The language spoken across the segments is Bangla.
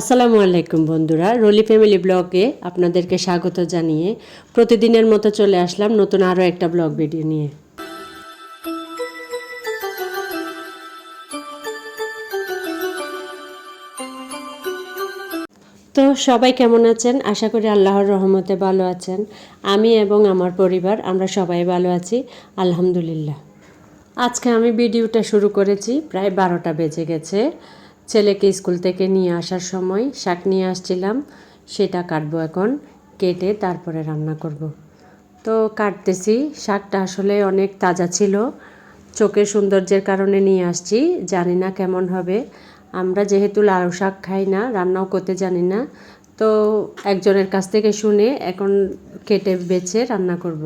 আসসালামু আলাইকুম বন্ধুরা, রলি ফ্যামিলি ব্লগে আপনাদেরকে স্বাগত জানিয়ে প্রতিদিনের মতো চলে আসলাম নতুন আরও একটা ব্লগ ভিডিও নিয়ে। তো সবাই কেমন আছেন? আশা করি আল্লাহর রহমতে ভালো আছেন। আমি এবং আমার পরিবার, আমরা সবাই ভালো আছি, আলহামদুলিল্লাহ। আজকে আমি ভিডিওটা শুরু করেছি, প্রায় বারোটা বেজে গেছে। ছেলেকে স্কুল থেকে নিয়ে আসার সময় শাক নিয়ে আসছিলাম, সেটা কাটবো এখন, কেটে তারপরে রান্না করব। তো কাটতেছি, শাকটা আসলে অনেক তাজা ছিল চোখের সৌন্দর্যের কারণে নিয়ে আসছি, জানি না কেমন হবে আমরা যেহেতু লাউ শাক খাই না, রান্নাও করতে জানি না, তো একজনের কাছ থেকে শুনে এখন কেটে বেছে রান্না করব।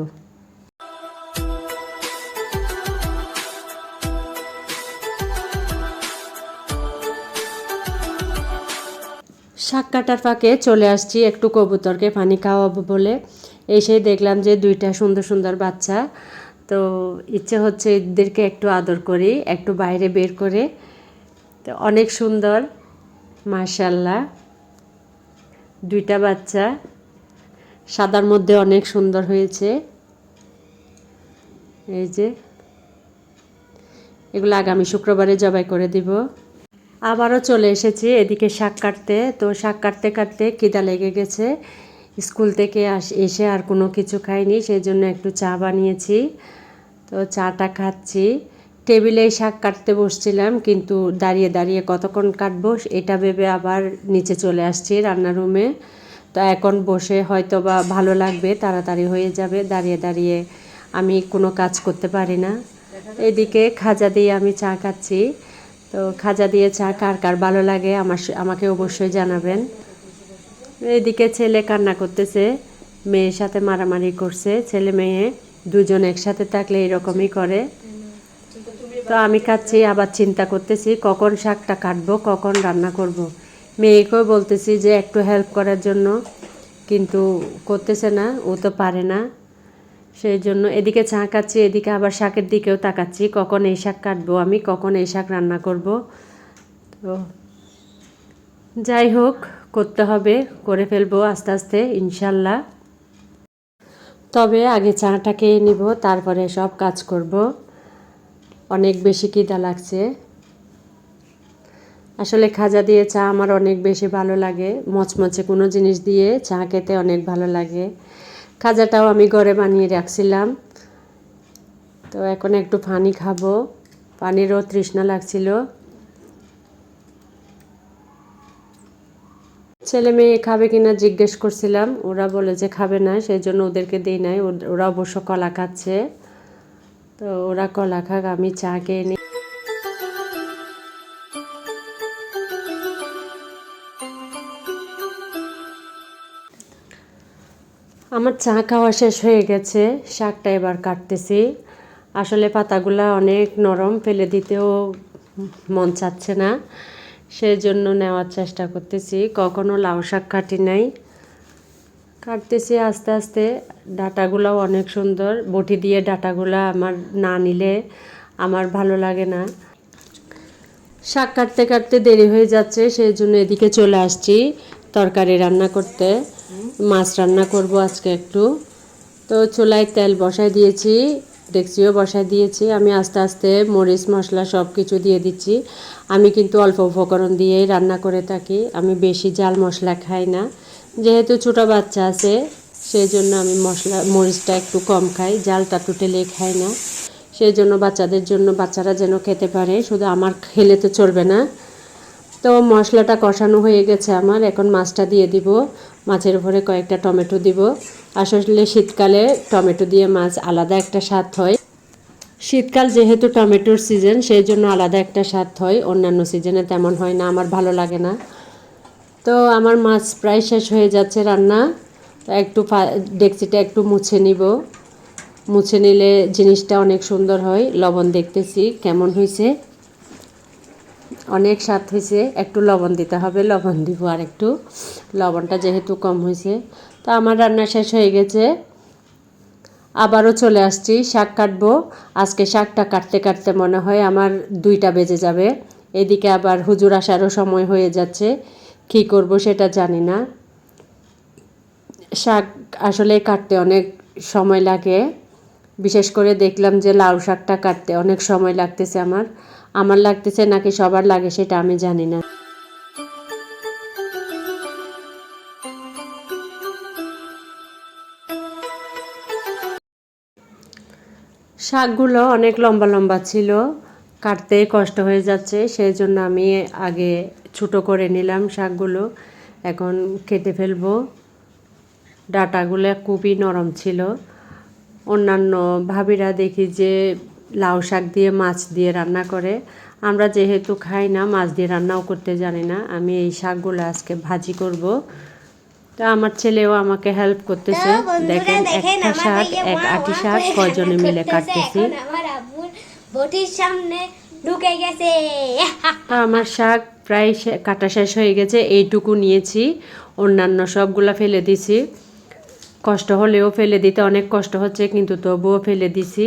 শাক কাটার ফাঁকে চলে আসছি একটু কবুতরকে পানি খাওয়াবো বলে। এসে দেখলাম যে দুইটা সুন্দর সুন্দর বাচ্চা। তো ইচ্ছে হচ্ছে এদেরকে একটু আদর করি, একটু বাইরে বের করে। তো অনেক সুন্দর মার্শাল্লাহ দুইটা বাচ্চা, সাদার মধ্যে অনেক সুন্দর হয়েছে। এই যে, এগুলো আগামী শুক্রবারে জবাই করে দিব। আবারও চলে এসেছি এদিকে শাক কাটতে। তো শাক কাটতে কাটতে কিদা লেগে গেছে। স্কুল থেকে আস, এসে আর কোনো কিছু খাইনি সেই জন্য একটু চা বানিয়েছি। তো চাটা খাচ্ছি। টেবিলেই শাক কাটতে বসছিলাম, কিন্তু দাঁড়িয়ে দাঁড়িয়ে কতক্ষণ কাটবো এটা ভেবে আবার নিচে চলে আসছি রান্নার রুমে। তো এখন বসে হয়তো বা ভালো লাগবে, তাড়াতাড়ি হয়ে যাবে, দাঁড়িয়ে দাঁড়িয়ে আমি কোনো কাজ করতে পারি না। এদিকে খাজা দিয়ে আমি চা খাচ্ছি। তো খাজা দিয়ে চা কার কার ভালো লাগে আমার আমাকে অবশ্যই জানাবেন। এদিকে ছেলে কান্না করতেছে, মেয়ের সাথে মারামারি করছে, ছেলে মেয়ে দুজন একসাথে থাকলে এরকমই করে। তো আমি খাচ্ছি, আবার চিন্তা করতেছি, কখন শাকটা কাটবো, কখন রান্না করব। মেয়েকেও বলতেছি যে একটু হেল্প করার জন্য, কিন্তু করতেছে না, ও তো পারে না। সেই জন্য এদিকে চা খাচ্ছি, এদিকে আবার শাকের দিকেও তাকাচ্ছি। কখন এই শাক কাটবো আমি? কখন এই শাক রান্না করব? তো যাই হোক, করতে হবে, করে ফেলব আস্তে আস্তে, ইনশাল্লাহ। তবে আগে চাটা খেয়ে নিব, তারপরে সব কাজ করব। অনেক বেশি কিদা লাগছে। আসলে খাজা দিয়ে চা আমার অনেক বেশি ভালো লাগে। মচমচে কোনো জিনিস দিয়ে চা খেতে অনেক ভালো লাগে। খাজাটাও আমি ঘরে বানিয়ে রাখছিলাম। তো এখন একটু পানি খাব। পানিরও তৃষ্ণা লাগছিল। ছেলে মেয়ে খাবে কিনা জিজ্ঞেস করছিলাম। ওরা বলে যে খাবে না, সেই জন্য ওদেরকে দিই নাই। ওরা অবশ্য কলা খাচ্ছে। তো ওরা কলা খাক, আমি চা খেয়ে নিই আমার চা খাওয়া শেষ হয়ে গেছে, শাকটা এবার কাটতেছি। আসলে পাতাগুলা অনেক নরম, ফেলে দিতেও মন চাচ্ছে না। সেই জন্য নেওয়ার চেষ্টা করতেছি। কখনো লাউ শাক কাটি নাই। কাটতেছি আস্তে আস্তে। ডাটাগুলাও অনেক সুন্দর। বটি দিয়ে ডাটাগুলা আমার না নিলে আমার ভালো লাগে না। শাক কাটতে কাটতে দেরি হয়ে যাচ্ছে সেই জন্য এদিকে চলে আসছি। তরকারি রান্না করতে। মাছ রান্না করব আজকে একটু। তো চুলায় তেল বসাই দিয়েছি, ডেকচিও বসাই দিয়েছি। আমি আস্তে আস্তে মরিচ, মশলা সব কিছু দিয়ে দিচ্ছি। আমি কিন্তু অল্প উপকরণ দিয়েই রান্না করে থাকি। আমি বেশি জাল মশলা খাই না। যেহেতু ছোটো বাচ্চা আছে সেই জন্য আমি মশলা, মরিচটা একটু কম খাই। জালটা টুটেলে খাই না। সেই জন্য বাচ্চাদের জন্য, বাচ্চারা যেন খেতে পারে। শুধু আমার খেলে তো চলবে না। তো মশলাটা কষানো হয়ে গেছে আমার। এখন মাছটা দিয়ে দিব। মাছের উপরে কয়েকটা টমেটো দিব। আসলে শীতকালে টমেটো দিয়ে মাছ আলাদা একটা স্বাদ হয়। শীতকাল যেহেতু টমেটোর সিজন, সেই জন্য আলাদা একটা স্বাদ হয়। অন্যান্য সিজনে তেমন হয় না, আমার ভালো লাগে না। তো আমার মাছ প্রায় শেষ হয়ে যাচ্ছে রান্না। একটু ডেকচিটা একটু মুছে নিব। মুছে নিলে জিনিসটা অনেক সুন্দর হয়। লবণ দেখতেছি, কেমন হয়েছে? অনেক স্বাদ হয়েছে। একটু লবণ দিতে হবে, লবণ দিব আর একটু। লবণটা যেহেতু কম হয়েছে। তো আমার রান্না শেষ হয়ে গেছে। আবারও চলে আসছি, শাক কাটবো। আজকে শাকটা কাটতে কাটতে মনে হয় আমার দুইটা বেজে যাবে। এদিকে আবার হুজুর আসারও সময় হয়ে যাচ্ছে। কী করব সেটা জানি না। শাক আসলে কাটতে অনেক সময় লাগে। বিশেষ করে দেখলাম যে লাউ শাকটা কাটতে অনেক সময় লাগতেছে আমার। আমার লাগতেছে নাকি সবার লাগে সেটা আমি জানি না। শাকগুলো অনেক লম্বা লম্বা ছিল, কাটতে কষ্ট হয়ে যাচ্ছে সেই জন্য আমি আগে ছোটো করে নিলাম শাকগুলো। এখন কেটে ফেলব। ডাটাগুলো খুবই নরম ছিল। অন্যান্য ভাবিরা দেখি যে লাউ শাক দিয়ে মাছ দিয়ে রান্না করে। আমরা যেহেতু খাই না মাছ দিয়ে রান্নাও করতে জানি না। আমি এই শাকগুলো আজকে ভাজি করব। তো আমার ছেলেও আমাকে হেল্প করতেছে। দেখেন একটা শাক এক আটি শাক কজনে মিলে কাটতেছি। বটির সামনে ঢুকে গেছে। আমার শাক প্রায় কাটা শেষ হয়ে গেছে। এইটুকু নিয়েছি। অন্যান্য সবগুলা ফেলে দিছি। কষ্ট হলেও ফেলে দিতে অনেক কষ্ট হচ্ছে, কিন্তু তবুও ফেলে দিছি।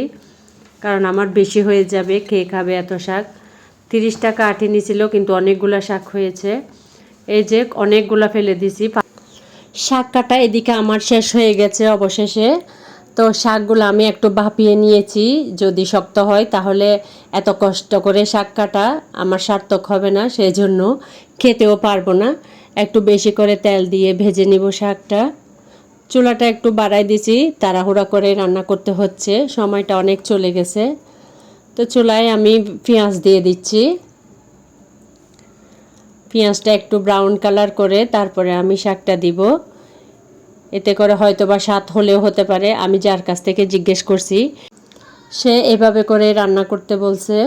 কারণ আমার বেশি হয়ে যাবে কে খাবে এত শাক। তিরিশ টাকা আটি নিয়েছিল কিন্তু অনেকগুলো শাক হয়েছে। এই যে অনেকগুলা ফেলে দিছি। শাক কাটা এদিকে আমার শেষ হয়ে গেছে অবশেষে। তো শাকগুলো আমি একটু ভাপিয়ে নিয়েছি, যদি শক্ত হয় তাহলে এত কষ্ট করে শাক কাটা আমার সার্থক হবে না সেই জন্য খেতেও পারব না। একটু বেশি করে তেল দিয়ে ভেজে নিব শাকটা। চুলাটা একটু বাড়াই দিছি, তাড়াহুড়া করে রান্না করতে হচ্ছে, সময়টা অনেক চলে গেছে। তো চুলায় আমি পেঁয়াজ দিয়ে দিচ্ছি। পেঁয়াজটা একটু ব্রাউন কালার করে তারপরে আমি শাকটা দিব। এতে করে হয়তো বা স্বাদ হলেও হতে পারে, আমি যার কাছ থেকে জিজ্ঞেস করছি। সে এভাবে করে রান্না করতে বলছে।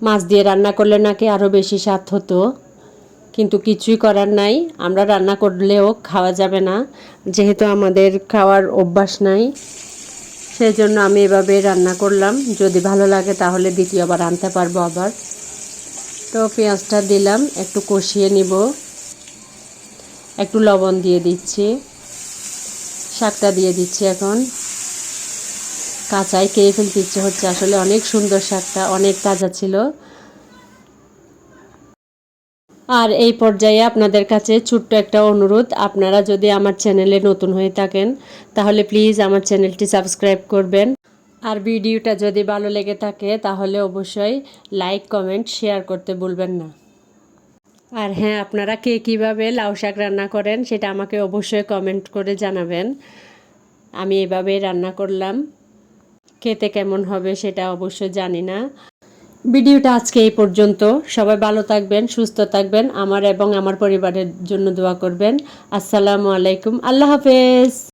মাছ দিয়ে রান্না করলে নাকি আরও বেশি স্বাদ হতো। কিন্তু কিছুই করার নাই। আমরা রান্না করলেও খাওয়া যাবে না। যেহেতু আমাদের খাওয়ার অভ্যাস নাই সেই জন্য আমি এভাবে রান্না করলাম। যদি ভালো লাগে তাহলে দ্বিতীয়বার আনতে পারব আবার। তো পেঁয়াজটা দিলাম, একটু কষিয়ে নিব। একটু লবণ দিয়ে দিচ্ছি। শাকটা দিয়ে দিচ্ছি এখন। কাঁচাই খেয়ে ফেলতে ইচ্ছে হচ্ছে। আসলে অনেক সুন্দর শাকটা, অনেক তাজা ছিল। আর এই পর্যায়ে আপনাদের কাছে ছোট্ট একটা অনুরোধ। আপনারা যদি আমার চ্যানেলে নতুন হয়ে থাকেন, তাহলে প্লিজ আমার চ্যানেলটি সাবস্ক্রাইব করবেন। আর ভিডিওটা যদি ভালো লেগে থাকে, তাহলে অবশ্যই লাইক, কমেন্ট, শেয়ার করতে ভুলবেন না। আর হ্যাঁ আপনারা কে কীভাবে লাউ শাক রান্না করেন, সেটা আমাকে অবশ্যই কমেন্ট করে জানাবেন। আমি এভাবে রান্না করলাম। খেতে কেমন হবে সেটা অবশ্যই জানি না। ভিডিওটা আজকে এই পর্যন্ত। সবাই ভালো থাকবেন, সুস্থ থাকবেন। আমার এবং আমার পরিবারের জন্য দোয়া করবেন। আসসালামু আলাইকুম। আল্লাহ হাফেজ।